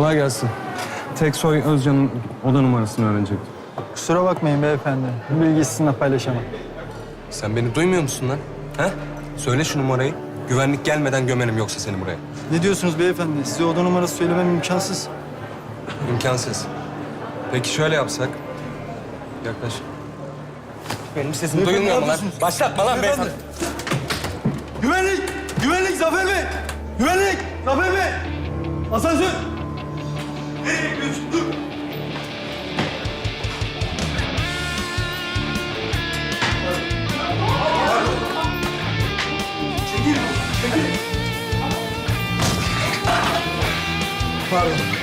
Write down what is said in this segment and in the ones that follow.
Kolay gelsin. Teksoy Özcan'ın oda numarasını öğrenecektim. Kusura bakmayın beyefendi. Bu bilgiyi sizinle paylaşamam. Sen beni duymuyor musun lan? He? Söyle şu numarayı. Güvenlik gelmeden gömerim yoksa seni buraya. Ne diyorsunuz beyefendi? Size oda numarası söylemem imkansız. İmkansız. Peki şöyle yapsak. Yaklaş. Benim sesim duyulmuyor mu lan? Başlatma lan beyefendi. Güvenlik! Güvenlik Zafer Bey! Güvenlik! Zafer Bey! Asansör! Nereye gidiyorsun? Çekil, çekil. Pardon.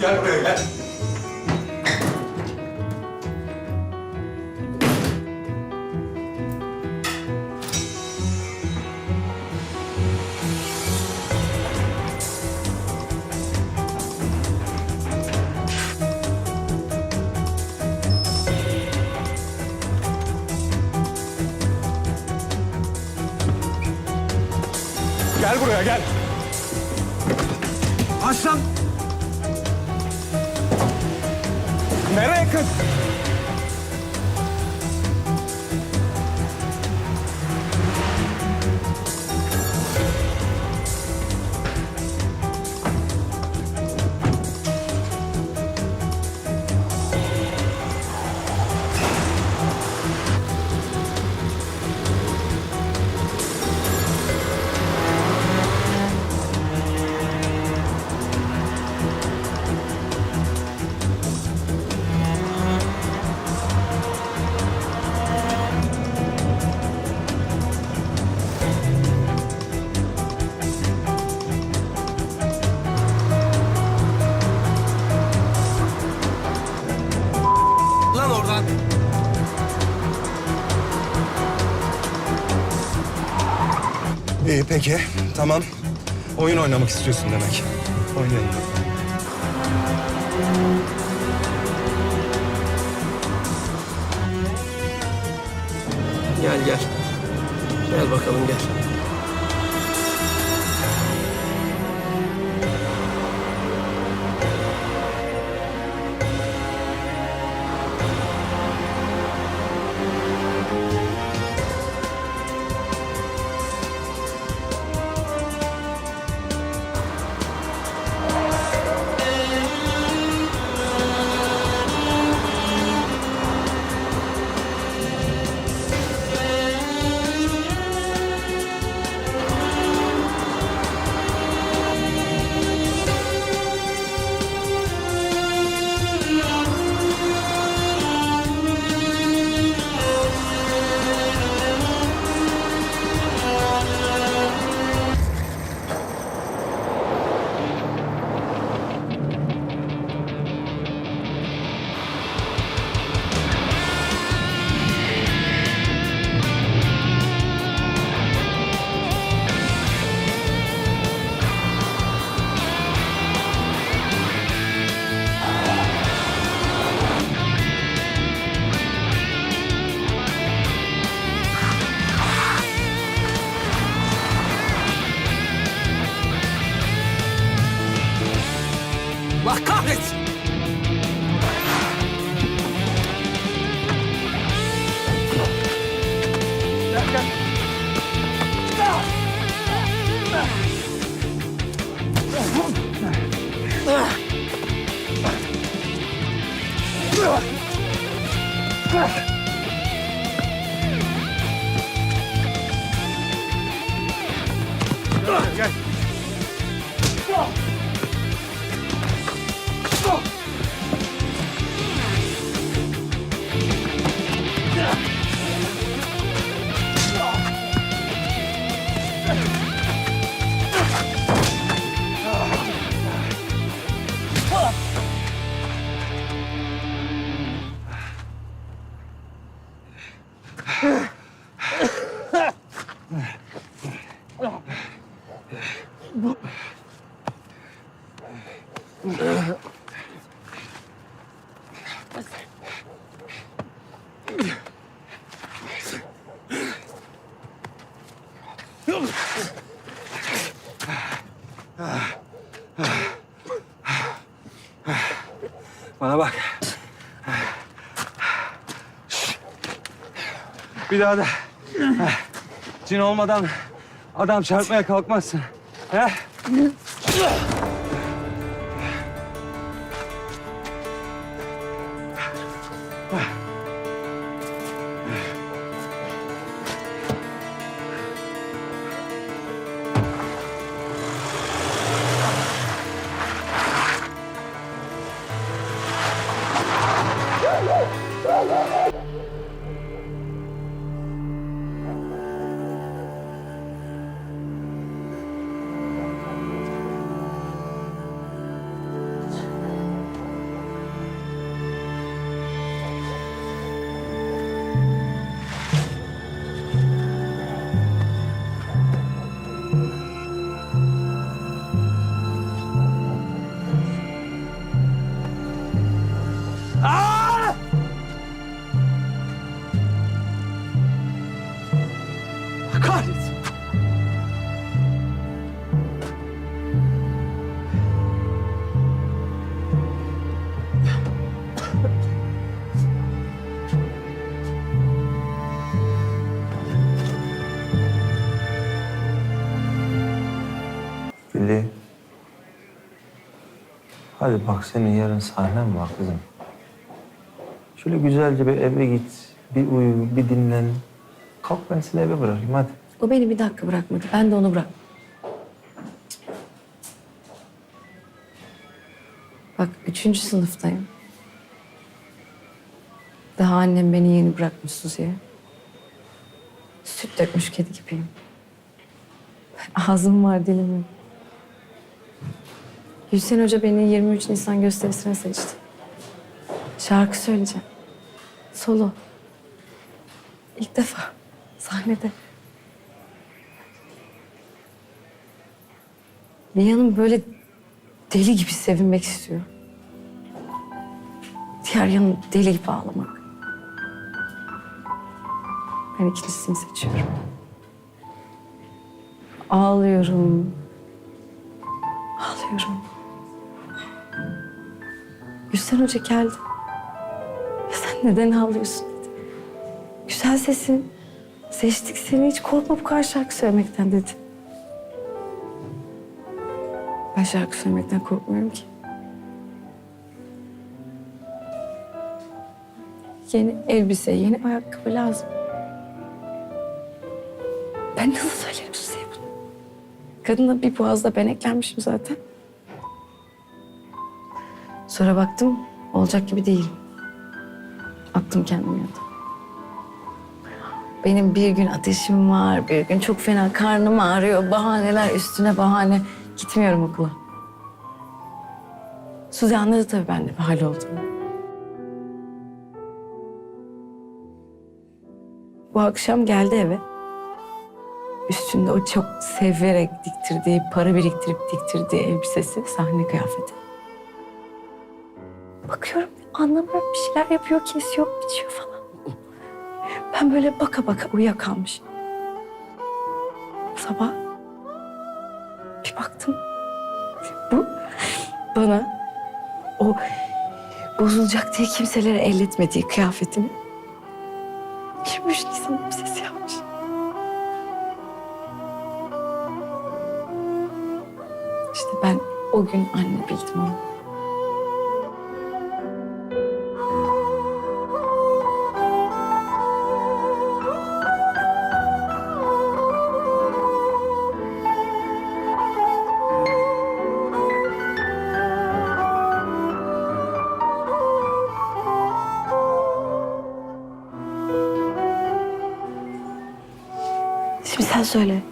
Gel buraya gel. Gel buraya gel. Aslan. Nereye kız? İyi peki. Tamam. Oyun oynamak istiyorsun demek. Oynayalım. Gel gel. Gel bakalım gel. Allah kahretsin. Gel gel. Gel. Gel. Bana bak. Bir daha da cin olmadan adam çarpmaya kalkmazsın. He? Hadi bak senin yarın sahnen var kızım. Şöyle güzelce bir eve git. Bir uyu, bir dinlen. Kalk ben seni eve bırakayım hadi. O beni bir dakika bırakmadı. Ben de onu bırak. Bak üçüncü sınıftayım. Daha annem beni yeni bırakmış Suzi'ye. Süt dökmüş kedi gibiyim. Ağzım var dilim yok. Hüseyin Hoca beni 23 Nisan gösterisine seçti. Şarkı söyleyeceğim. Solo. İlk defa sahnede. Bir yanım böyle deli gibi sevinmek istiyor. Diğer yanım deli gibi ağlamak. Ben ikincisini seçiyorum. Ağlıyorum. Ağlıyorum. Gülsen Hoca geldi. Ya sen neden ağlıyorsun dedi. Güzel sesin. Seçtik seni hiç korkma bu kadar şarkı söylemekten dedi. Ben şarkı söylemekten korkmuyorum ki. Yeni elbise, yeni ayakkabı lazım. Ben nasıl söylerim size bunu? Kadına bir boğazda beneklenmişim zaten. Sonra baktım olacak gibi değil. Attım kendimi. Benim bir gün ateşim var, bir gün çok fena karnım ağrıyor. Bahaneler üstüne bahane. Gitmiyorum okula. Suzi anladı tabii ben de bir hal olduğumu. Bu akşam geldi eve. Üstünde o çok severek diktirdiği, para biriktirip diktirdiği elbisesi, sahne kıyafeti. Anlamıyorum bir şeyler yapıyor, kesiyor, biçiyor falan. Ben böyle baka baka uyuyakalmış. Sabah bir baktım. Bu bana o bozulacak diye kimselere elletmediği kıyafetini 23 Nisan elbisesi yapmış. İşte ben o gün anne bildim onu. Sen söyle.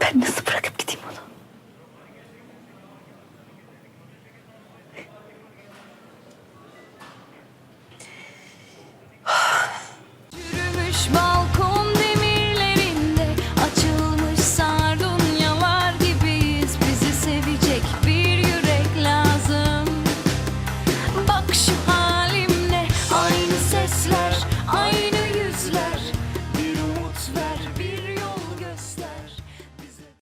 Ben nasıl bırakıp gideyim onu? Ah. Yürümüş bağ